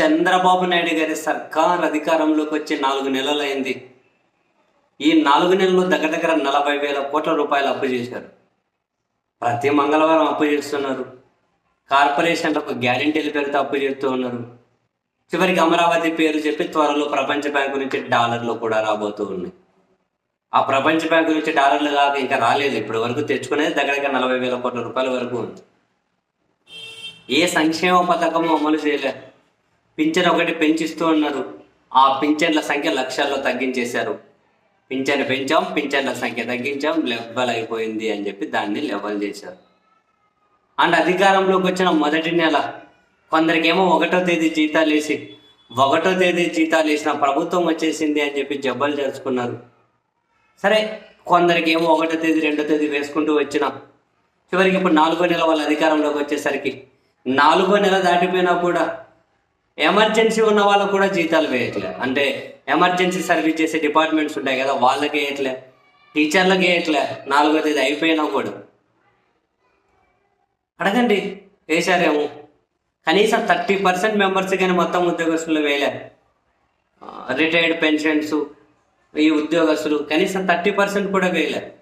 చంద్రబాబు నాయుడు గారి సర్కార్ అధికారంలోకి వచ్చి నాలుగు నెలలైంది. ఈ నాలుగు నెలలు దగ్గర దగ్గర నలభై వేల కోట్ల రూపాయలు అప్పు చేశారు. ప్రతి మంగళవారం అప్పు చేస్తున్నారు. కార్పొరేషన్లకు గ్యారెంటీలు పేరుతో అప్పు చేస్తూ ఉన్నారు. చివరికి అమరావతి పేరు చెప్పి త్వరలో ప్రపంచ బ్యాంకు నుంచి డాలర్లు కూడా రాబోతూ ఉన్నాయి. ఆ ప్రపంచ బ్యాంకు నుంచి డాలర్లు కాక ఇంకా రాలేదు. ఇప్పటి వరకు తెచ్చుకునేది దగ్గర దగ్గర నలభై వేల కోట్ల రూపాయల వరకు ఉంది. ఏ సంక్షేమ పథకము అమలు చేయలేదు పింఛన్ ఒకటి పెంచిస్తూ ఉన్నారు. ఆ పింఛన్ల సంఖ్య లక్షల్లో తగ్గించేశారు. పింఛన్ పెంచాం పింఛన్ల సంఖ్య తగ్గించాం లెవెల్ అయిపోయింది అని చెప్పి దాన్ని లెవెల్ చేశారు. అండ్ అధికారంలోకి వచ్చిన మొదటి నెల కొందరికేమో ఒకటో తేదీ జీతాలు వేసి ఒకటో తేదీ జీతాలు వేసిన ప్రభుత్వం వచ్చేసింది అని చెప్పి జబ్బలు జరుచుకున్నారు. సరే కొందరికి ఏమో ఒకటో తేదీ రెండో తేదీ వేసుకుంటూ వచ్చిన చివరికి ఇప్పుడు నాలుగో నెల వాళ్ళ అధికారంలోకి వచ్చేసరికి నాలుగో నెల దాటిపోయినా కూడా ఎమర్జెన్సీ ఉన్న వాళ్ళకు కూడా జీతాలు వేయట్లే. అంటే ఎమర్జెన్సీ సర్వీస్ చేసే డిపార్ట్మెంట్స్ ఉంటాయి కదా వాళ్ళకి వేయట్లే. టీచర్లకు వేయట్లే. నాలుగో తేదీ అయిపోయినా కూడా. అడగండి వేశారేమో. కనీసం థర్టీ పర్సెంట్ మెంబర్స్ కానీ మొత్తం ఉద్యోగస్తులు వేయలే. రిటైర్డ్ పెన్షన్స్ ఈ ఉద్యోగస్తులు కనీసం థర్టీ పర్సెంట్ కూడా వేయలే.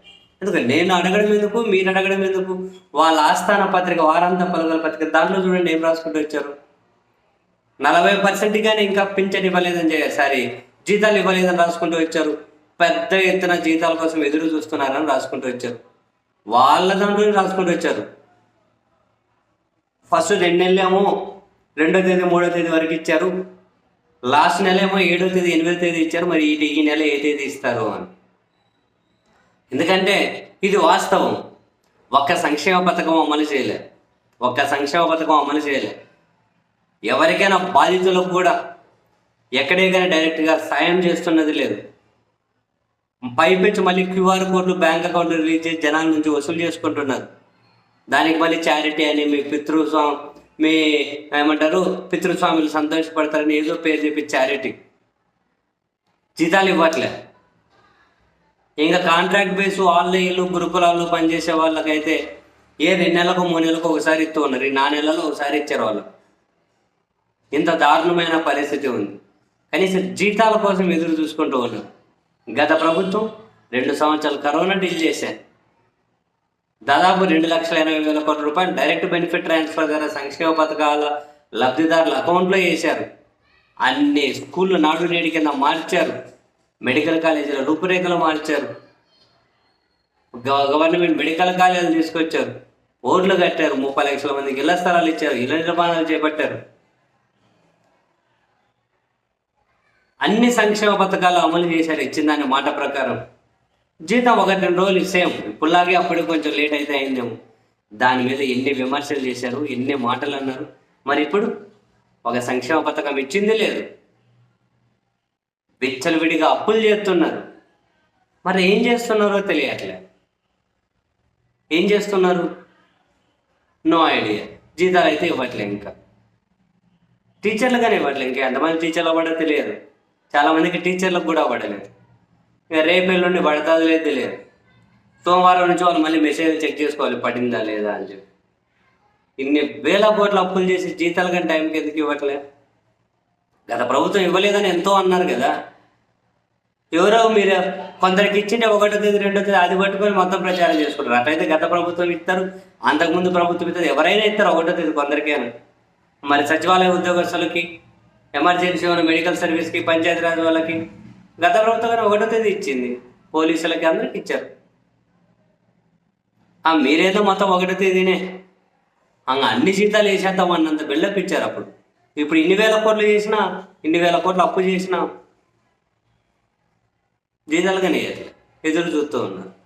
ఎందుకంటే నేను అడగడం ఎందుకు? మీరు అడగడం ఎందుకు? వాళ్ళ ఆస్థాన పత్రిక వారాంత పలుగల పత్రిక దాంట్లో చూడండి ఏం రాసుకుంటూ వచ్చారు. నలభై పర్సెంట్ కానీ ఇంకా పింఛన్ ఇవ్వలేదని చెప్పి సారీ జీతాలు ఇవ్వలేదని రాసుకుంటూ వచ్చారు. పెద్ద ఎత్తున జీతాల కోసం ఎదురు చూస్తున్నారని రాసుకుంటూ వచ్చారు. వాళ్ళ దాంట్లోనే రాసుకుంటూ వచ్చారు. ఫస్ట్ రెండు నెలలేమో రెండో తేదీ మూడో తేదీ వరకు ఇచ్చారు. లాస్ట్ నెల ఏమో ఏడో తేదీ ఎనిమిదో తేదీ ఇచ్చారు. మరి ఈ ఈ నెల ఏ తేదీ ఇస్తారు అని. ఎందుకంటే ఇది వాస్తవం. ఒక్క సంక్షేమ పథకం అమలు చేయలే. ఒక్క సంక్షేమ పథకం అమలు చేయలే. ఎవరికైనా బాధితులకు కూడా ఎక్కడే కానీ డైరెక్ట్గా సాయం చేస్తున్నది లేదు. పైపెచ్చి మళ్ళీ క్యూఆర్ కోడ్లు బ్యాంక్ అకౌంట్లు రిలీజ్ చేసి జనాల నుంచి వసూలు చేసుకుంటున్నారు. దానికి మళ్ళీ చారిటీ అని మీ పితృస్వామి మీ ఏమంటారు పితృస్వాములు సంతోషపడతారని ఏదో పేరు చెప్పి చారిటీ. జీతాలు ఇవ్వట్లే. ఇంకా కాంట్రాక్ట్ బేస్ ఆన్లైన్లు గురుకులాల్లో పనిచేసే వాళ్ళకైతే ఏ రెండు నెలలకు మూడు నెలలకు ఒకసారి ఇస్తూ ఉన్నారు. ఈ నాలుగు నెలలు ఒకసారి ఇచ్చారు వాళ్ళు. ఇంత దారుణమైన పరిస్థితి ఉంది. కనీసం జీతాల కోసం ఎదురు చూసుకుంటూ ఉన్నారు. గత ప్రభుత్వం రెండు సంవత్సరాలు కరోనా డీల్ చేశారు. దాదాపు రెండు లక్షల ఎనభై వేల కోట్ల రూపాయలు డైరెక్ట్ బెనిఫిట్ ట్రాన్స్ఫర్ ద్వారా సంక్షేమ పథకాల లబ్ధిదారుల అకౌంట్లో వేశారు. అన్ని స్కూళ్ళు నాడు నేడు కింద మార్చారు. మెడికల్ కాలేజీల రూపురేఖలు మార్చారు. గవ- గవర్నమెంట్ మెడికల్ కాలేజీలు తీసుకొచ్చారు. ఓట్లు కట్టారు. ముప్పై లక్షల మందికి ఇళ్ళ స్థలాలు ఇచ్చారు. ఇళ్ళ నిర్మాణాలు చేపట్టారు. అన్ని సంక్షేమ పథకాలు అమలు చేశారు ఇచ్చిన దాని మాట ప్రకారం. జీతం ఒకటి రెండు రోజులు సేమ్ ఇప్పుడులాగే అప్పుడు కొంచెం లేట్ అయితే అయిందేమో. దాని మీద ఎన్ని విమర్శలు చేశారు ఎన్ని మాటలు అన్నారు. మరి ఇప్పుడు ఒక సంక్షేమ పథకం ఇచ్చింది లేదు. విచ్చలవిడిగా అప్పులు చేస్తున్నారు. మరి ఏం చేస్తున్నారో తెలియట్లే. ఏం చేస్తున్నారు? No idea. జీతాలు అయితే ఇవ్వట్లే ఇంకా. టీచర్లు కానీ ఇవ్వట్లే ఇంకా. ఎంతమంది టీచర్లు అవ్వడో తెలియదు. చాలా మందికి టీచర్లకు కూడా పడలేదు ఇక రేపు ఎల్లుండి పడుతుంది లేదు తెలియదు. సోమవారం నుంచి వాళ్ళు మళ్ళీ మెసేజ్ చెక్ చేసుకోవాలి పడిందా లేదా అని చెప్పి. ఇన్ని వేల కోట్ల అప్పులు చేసి జీతాలు కానీ టైంకి ఎందుకు ఇవ్వట్లే? గత ప్రభుత్వం ఇవ్వలేదని ఎంతో అన్నారు కదా. ఎవరో మీరు కొందరికి ఇచ్చింటే ఒకటో తేదీ రెండో తేదీ అది పట్టుకొని మొత్తం ప్రచారం చేసుకుంటారు. అట్లయితే గత ప్రభుత్వం ఇస్తారు అంతకుముందు ప్రభుత్వం ఇస్తారు ఎవరైనా ఇస్తారు ఒకటో తేదీ కొందరికేనా. మరి సచివాలయ ఉద్యోగస్తులకి ఎమర్జెన్సీ ఉన్న మెడికల్ సర్వీస్కి పంచాయతీరాజ్ వాళ్ళకి గత ప్రభుత్వం ఒకటో తేదీ ఇచ్చింది. పోలీసులకి అందరికి ఇచ్చారు. ఆ మీరేదో మొత్తం ఒకటో తేదీనే అంగ అన్ని జీతాలు వేసేద్దాం అన్నంత బిల్డప్ ఇచ్చారు అప్పుడు. ఇప్పుడు ఇన్ని వేల కోట్లు చేసినా ఇన్ని వేల కోట్లు అప్పు చేసినా జీతాలుగానే ఎదురు చూస్తూ ఉన్నారు.